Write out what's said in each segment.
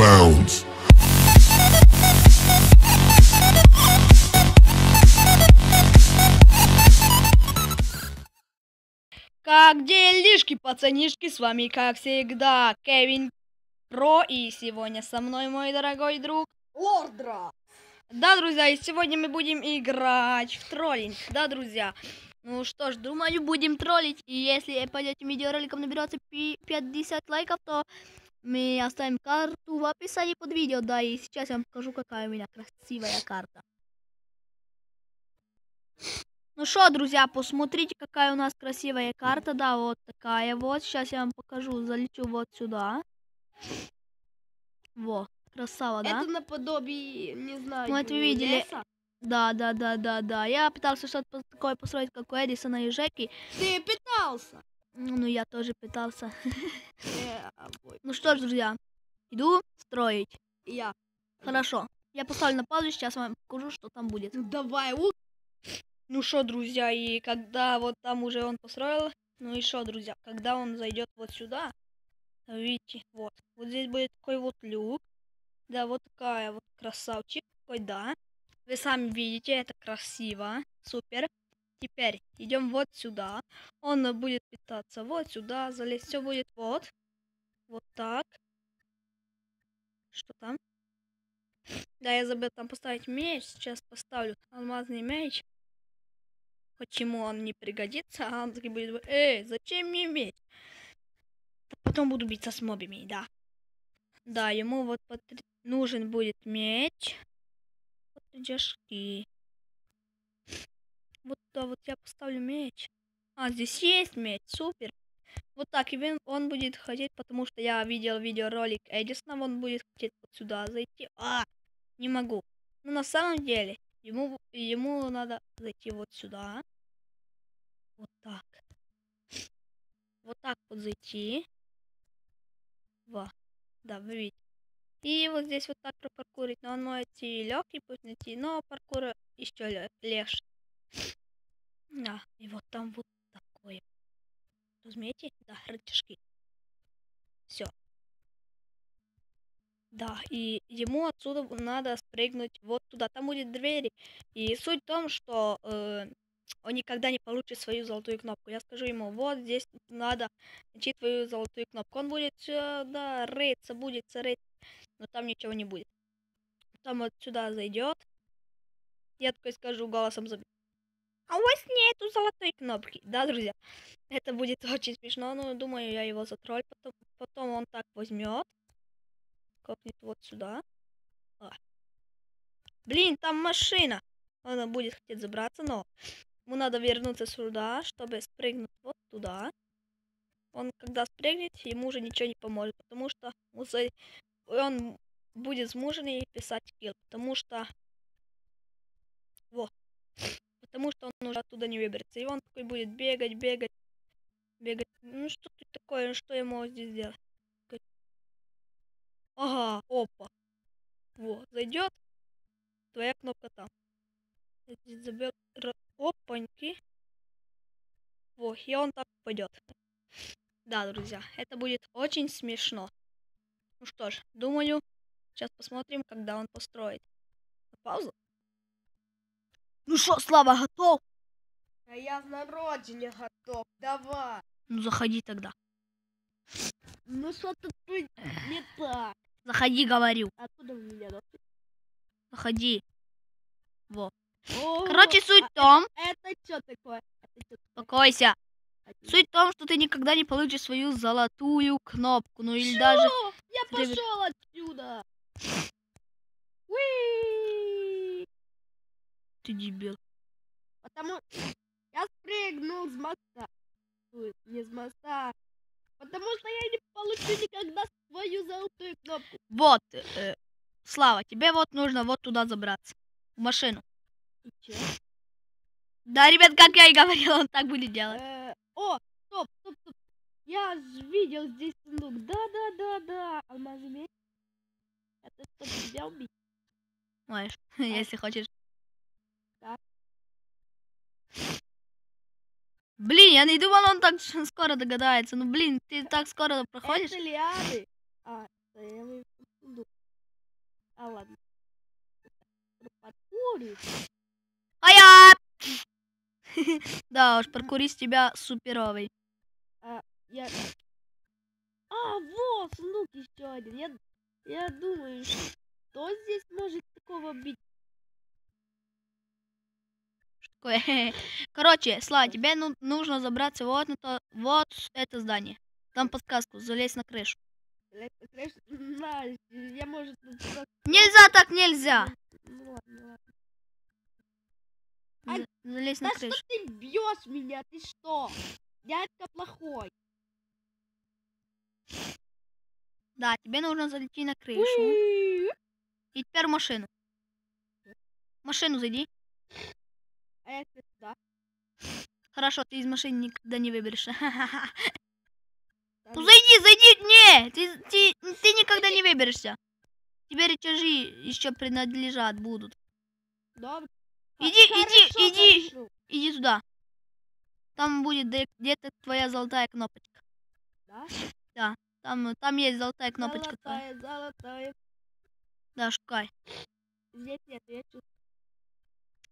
bounds. Как делишки, пацанишки, с вами, как всегда, Кевин Про, и сегодня со мной мой дорогой друг Лордра. Да, друзья, и сегодня мы будем играть в троллинг, да, друзья? Ну что ж, думаю, будем троллить, и если под этим видеороликом наберется 50 лайков, то мы оставим карту в описании под видео, да, и сейчас я вам покажу, какая у меня красивая карта. Ну что, друзья, посмотрите, какая у нас красивая карта. Да, вот такая вот. Сейчас я вам покажу. Залечу вот сюда. Во, красава, да? Это наподобие, не знаю, Ну, это вы видели. леса. Да, да, да, да, да. Я пытался что-то такое построить, как у Эдисона и Жеки. Ты пытался. Ну, я тоже пытался. Ну что ж, друзья, иду строить. Я. Хорошо. Я поставлю на паузу, сейчас вам покажу, что там будет. Ну давай, у. Ну что, друзья, и когда вот там уже он построил, ну и что, друзья, когда он зайдет вот сюда, видите, вот, вот здесь будет такой вот люк, да, вот такая вот красавчик, такой, да, вы сами видите, это красиво, супер. Теперь идем вот сюда, он будет питаться вот сюда, залезть, все будет вот, вот так. Что там? Да, я забыл там поставить меч, сейчас поставлю алмазный меч. Почему он не пригодится, а он таки будет, эй, зачем мне меч? Потом буду биться с мобами, да. Да, ему вот потр- нужен будет меч. Идешки. Вот, да, вот я поставлю меч. А, здесь есть меч, супер. Вот так, и он, будет хотеть, потому что я видел видеоролик Эдисона, он будет хотеть вот сюда зайти. А, не могу. Но на самом деле, ему, ему надо зайти вот сюда. Вот так. Вот так вот зайти. Во. Да, вы видите. И вот здесь вот так пропаркурить. Но он может идти легкий путь найти, но паркур еще легче. Да, и вот там вот. Разумеете? Да, рычажки. Все. Да, и ему отсюда надо спрыгнуть вот туда. Там будет двери. И суть в том, что э, он никогда не получит свою золотую кнопку. Я скажу ему, вот здесь надо найти твою золотую кнопку. Он будет сюда рыться, будет рыться, но там ничего не будет. Там вот сюда зайдет. Я такой скажу голосом зомби. А у вас нету золотой кнопки. Да, друзья? Это будет очень смешно, но думаю, я его затроллю. Потом, потом он так возьмет. Копнет вот сюда. А. Блин, там машина. Он будет хотеть забраться, но ему надо вернуться сюда, чтобы спрыгнуть вот туда. Он, когда спрыгнет, ему уже ничего не поможет, потому что он будет змуженный писать килл, потому что... Вот. Потому что он уже оттуда не выберется. И он такой будет бегать, бегать, бегать. Ну что тут такое, ну что я могу здесь сделать? Ага, опа. Вот, зайдет. Твоя кнопка там. Я здесь забил р- опаньки. Во, и он так пойдет. Да, друзья, это будет очень смешно. Ну что ж, думаю, сейчас посмотрим, когда он построит. Паузу. Ну что, Слава, готов? А я на родине готов. Давай. Ну заходи тогда. Ну что тут не так? Заходи, говорю. Откуда у меня нос? Заходи. Во. О, Короче, суть а в том, Это что такое? Это чё такое? успокойся. Суть в том, что ты никогда не получишь свою золотую кнопку. Ну или даже... Чё? Я Ребят- пошел отсюда. Уи! Ты дебил. Потому я спрыгнул с моста. Ой, не с моста. Потому что я не получу никогда свою золотую кнопку. Вот, э, Слава, тебе вот нужно вот туда забраться. В машину. И чё? Да, ребят, как я и говорил, он так будет делать. Э, О, стоп, стоп, стоп. Я видел здесь сундук. Да, да, да, да. Алмазы. Это что, нельзя убить? Можешь, если хочешь. Блин, я не думал, он так скоро догадается. Ну, блин, ты так скоро проходишь. Это лианы. А, это я сундук. А ладно. Про паркуры. А я! Да уж, паркур из тебя суперовый. Я... А, вот, сундук еще один. Я, я думаю, что здесь может такого быть? Короче, Слава, тебе ну- нужно забраться вот на то, вот это здание. Там подсказку, залезь на крышу. Я, может, Нельзя так нельзя! Ну ладно, ладно. А, За- Залезь на Да что крышу. ты бьешь меня? Ты что? Дядька плохой. Да, тебе нужно зайти на крышу. И теперь машину. Машину зайди. А я туда. Хорошо, ты из машины никогда не выберешься. Ну зайди, зайди! Не! Ты, ты, ты никогда не выберешься. Тебе рычажи еще принадлежат будут. Добро. Иди, Х- иди, хорошо, иди. хорошо. Иди туда. Там будет де- где-то твоя золотая кнопочка. Да? Там, там есть золотая кнопочка твоя. Золотая, золотая. Да, шукай. Здесь нет, я чувствую.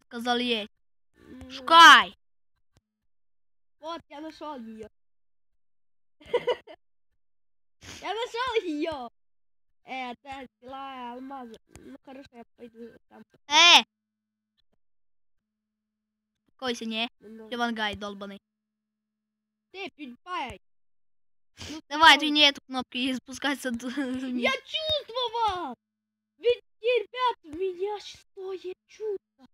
Сказал есть. Шукай! Вот, я нашел ее. Я нашел ее. Это тела алмаза. Ну хорошо, я пойду там. Э! Успокойся, не? Ну, Левангай долбаный. Ты, PewDiePie. Ну, Давай, что? двини эту кнопку и спускайся вниз. Я чувствовал! Ведь, ребят, у меня шестое чувство.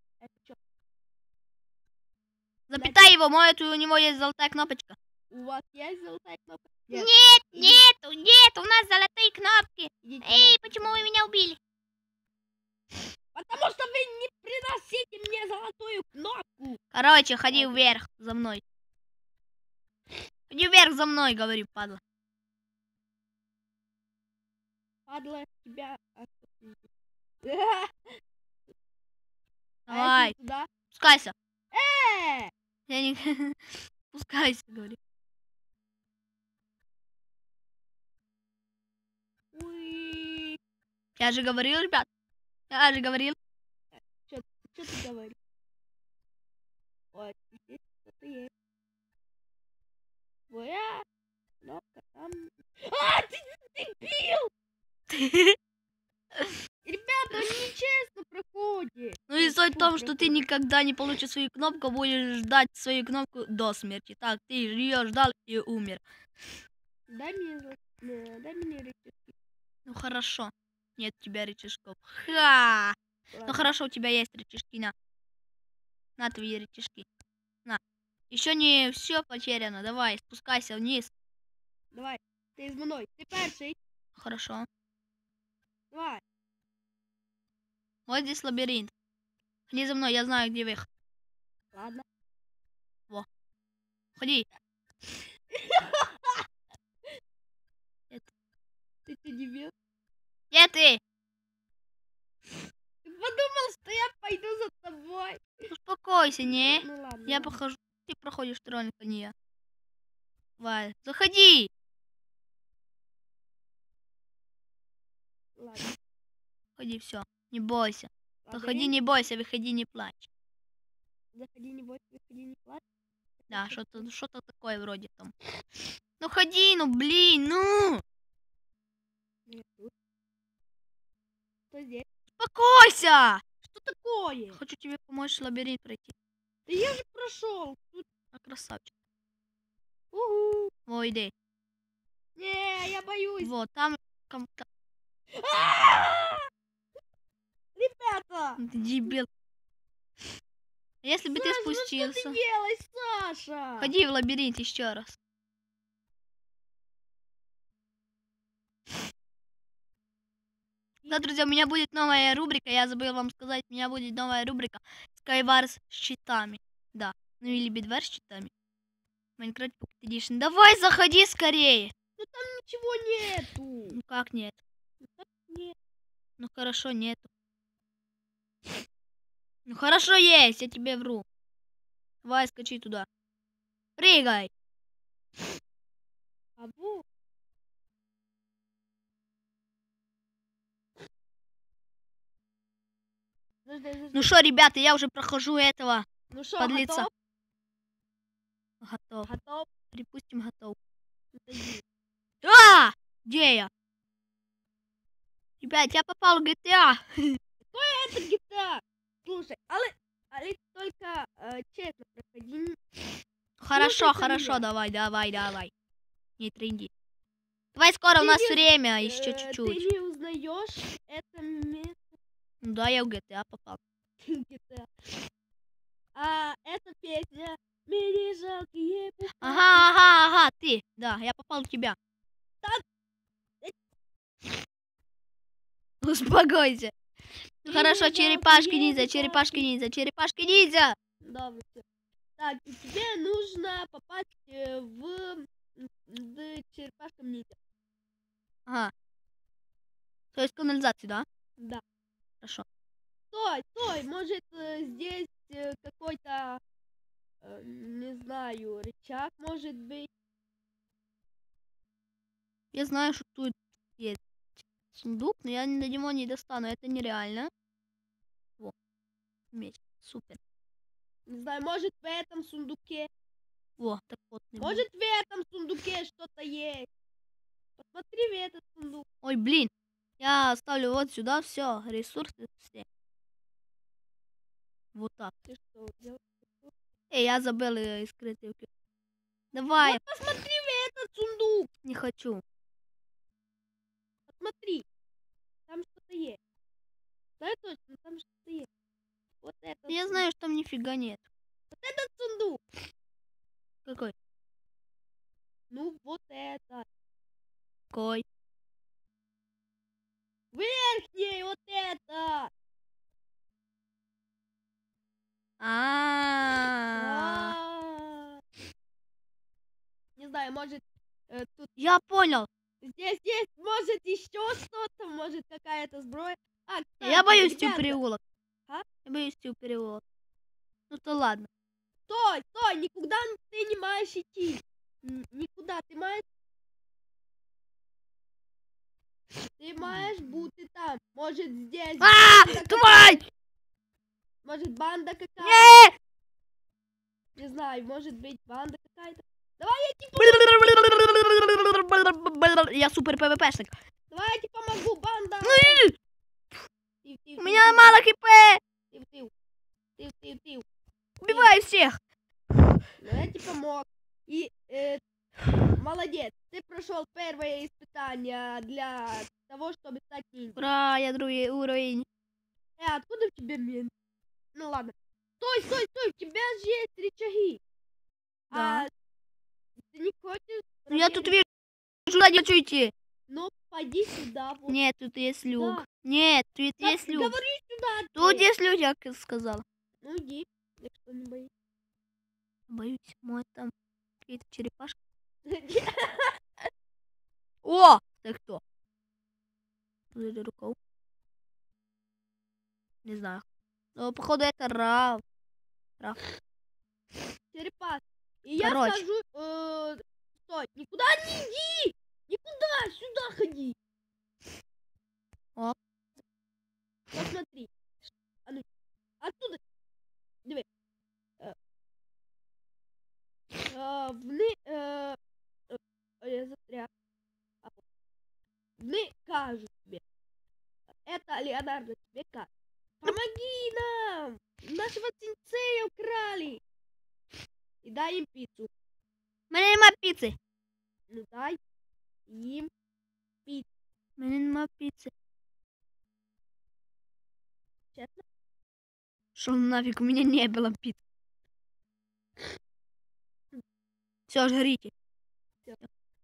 Запятай его, может, у него есть золотая кнопочка. у вас есть золотая кнопка? Нет, Иди- нету, нет, у нас золотые кнопки. идите Эй, почему вы меня убили? Потому что вы не приносите мне золотую кнопку. Короче, ходи вверх за мной. Ходи вверх за мной, говорю, падла. Падла тебя. А Давай, спускайся. Э! Я не... Спускайся, говорю. Уи. Я же говорил, ребят. Я же говорил. Что ты говоришь? Вот, здесь что-то есть. Твоя кнопка там. А, ты дебил! Ребята, он нечестно проходит. Ну и суть в том, что ты никогда не получишь свою кнопку, будешь ждать свою кнопку до смерти. Так, ты ее ждал и умер. Дай мне, дай мне рычажки. Ну хорошо. Нет у тебя рычажков. Ха! Ну Ладно. хорошо, у тебя есть рычажки, на. На твои рычажки. На. Еще не все потеряно. Давай, спускайся вниз. Давай, ти з мною. Ти перший. Хорошо. Давай. Вот здесь лабиринт. Ходи за мной, я знаю, где выход. Ладно. Ходи. Ты что, дебил? Где ты? Ты подумал, что я пойду за тобой? Успокойся, не? Ну ладно. Я ладно. похожу. Ты проходишь троллинг, а не я. Давай, заходи. Ладно. Заходи, все. Не бойся. Заходи, не бойся, выходи, не плачь. Заходи, не бойся, выходи, не плачь. Да, что-то что-то такое вроде там. Ну ходи, ну блин, ну! Что здесь? Успокойся! Что такое? Хочу тебе помочь лабиринт пройти. Да я же прошел. Тут. А, красавчик. Угу. Во, иди. Не, я боюсь. Вот, там... ком- та- А! Ребята! Ты дебил. Если бы ты Саша, ну спустился... что ты делаешь, Саша? Ходи в лабиринт еще раз. Да, друзья, у меня будет новая рубрика. Я забыл вам сказать, у меня будет новая рубрика Skywars с щитами. Да. Ну или Бедвар с щитами. Minecraft Pocket Edition. Давай, заходи скорее. Ну там ничего нету. Ну как нет? Нет. Ну хорошо, нету. Ну хорошо есть, я тебе вру. Давай, скачи туда. Прыгай. Абу. Ну что, ребята, я уже прохожу этого ну шо, подлеца. Готов? готов. Готов. Припустим, готов. А! Где я? Ребят, я попал в GTA. Это GTA. Слушай, але, але только э, честно проходи. Хорошо, Слушай, хорошо, давай, давай, давай. Не тренди. Давай скоро, у Ты нас не- время, еще Э, чуть-чуть. Ты не узнаешь это место Ну да, я в GTA попал. GTA. А эта песня «Мне жалкие пупы». Ага, ага, ага, ты. Да, я попал в тебя. Так. Успокойся. Ты Хорошо, черепашки ниндзя, черепашки ниндзя, черепашки ниндзя. Добре, всё. Так, и тебе нужно попасть э, в в черепашкам ниндзя. Ага. То есть канализацию, да? Да. Хорошо. Стой, стой, может э, здесь э, какой-то, не знаю, рычаг может быть. Я знаю, что тут есть сундук, но я до него не достану. Это нереально. Во. Меч. Супер. Не знаю, может в этом сундуке. Во, так вот. Может в этом сундуке что-то есть. Посмотри в этот сундук. Ой, блин. Я ставлю вот сюда все. Ресурсы все. Вот так. Ты что, делаешь? Эй, я забыл э, скрытый укр- Давай. Вот посмотри в этот сундук. Не хочу. Посмотри. Там что-то есть. Знаю точно, там что-то есть. Вот этот. Я знаю, что там нифига нет. Вот этот сундук. Какой? Ну, вот это. Какой? Верхний, вот это. А. А. Не знаю, может, э, тут Я понял. Здесь есть, может, еще что-то, может, какая-то сброя. А, Я кстати, боюсь идти в ребята, переулок. А? Я боюсь переулок. Ну то ладно. Стой, стой, никуда ты не маешь идти. Никуда, ты маешь... Ты маешь бути там. Может, здесь... А, тварь! Может, банда какая-то. Не! Не знаю, может быть, банда какая-то. Давай я Я супер ПВПшник. давай я тебе помогу, банда. Ну У меня мало хп. Убивай всех. Ну, я тебе помог. И э, молодец, ты прошел первое испытание для того, чтобы стать ниндзя. Ура, я другой уровень. Э, откуда в тебе мин? Ну ладно. Стой, стой, стой, у тебя же есть рычаги. Да. А ты не хочешь? Ну я тут вижу, не хочу идти. Ну, пойди сюда. Вот. Нет, тут есть люк. Да. Нет, тут Да, есть люк. Говори сюда. Тут ты. есть люк, я сказала. Ну иди, если что не боишься. Боюсь, может там какие-то черепашки. О! Ты кто? Подожди, рукав. Не знаю. Но походу это Рав. Черепаш. И я Короче. скажу, э, стой, никуда не иди! Никуда, сюда ходи. О. Посмотри. А ну, оттуда. Диви. Е, е, Вони, е, е, я застряг. А, вот. Вони кажуть тебе. Это Леонардо тебе кажет. Помоги нам! Нашего сенсея украли! И дай им пиццу. У мене нема піци. Ну дай им У мене нема піци. честно. Что нафиг, у меня не было пиццы. Все, жрите. Всё.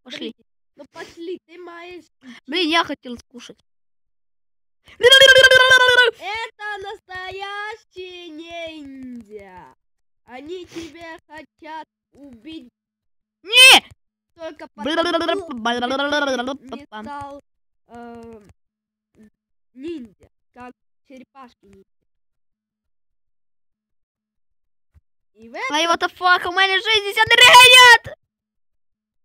Пошли. Ну пошли, ты маешь... Блин, я хотел скушать. Это настоящие ниндзя. Они тебя хотят убить Не! Только стал э, ниндзя, как черепашки ниндзя. И в этом Ай, the fuck, у меня 60 регонят!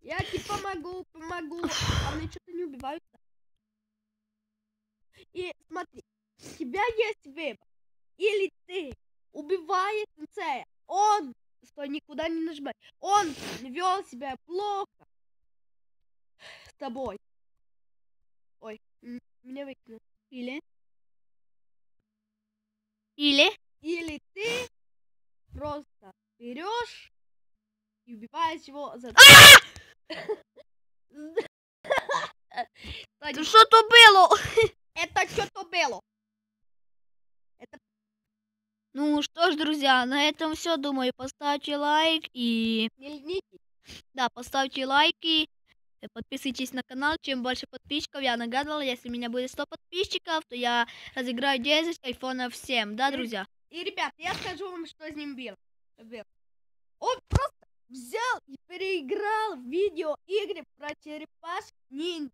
я тебе помогу, помогу. А мне что-то не убиваются. И смотри, у тебя есть выбор. или ты убивает Сенсея. Он, стой, никуда не нажимай. Он вел себя плохо с тобой. Ой, меня выкинул. Или? Или? Или ты просто берешь и убиваешь его за... Це що то було? Это что-то было. Ну что ж, друзья, на этом все. Думаю, поставьте лайк и... Да, поставьте лайки, э, подписывайтесь на канал. Чем больше подписчиков, я нагадывала, если у меня будет 100 подписчиков, то я разыграю 10 айфонов всем, да, друзья? И, ребят, я скажу вам, что с ним. Было. Он просто взял и переиграл видеоигры про черепашек ниндзя.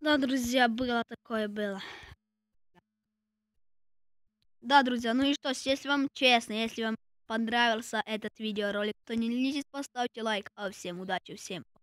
Да, друзья, было такое, было. Да, друзья, ну и что, если вам честно, если вам понравился этот видеоролик, то не ленитесь, поставьте лайк. А всем удачи, всем пока.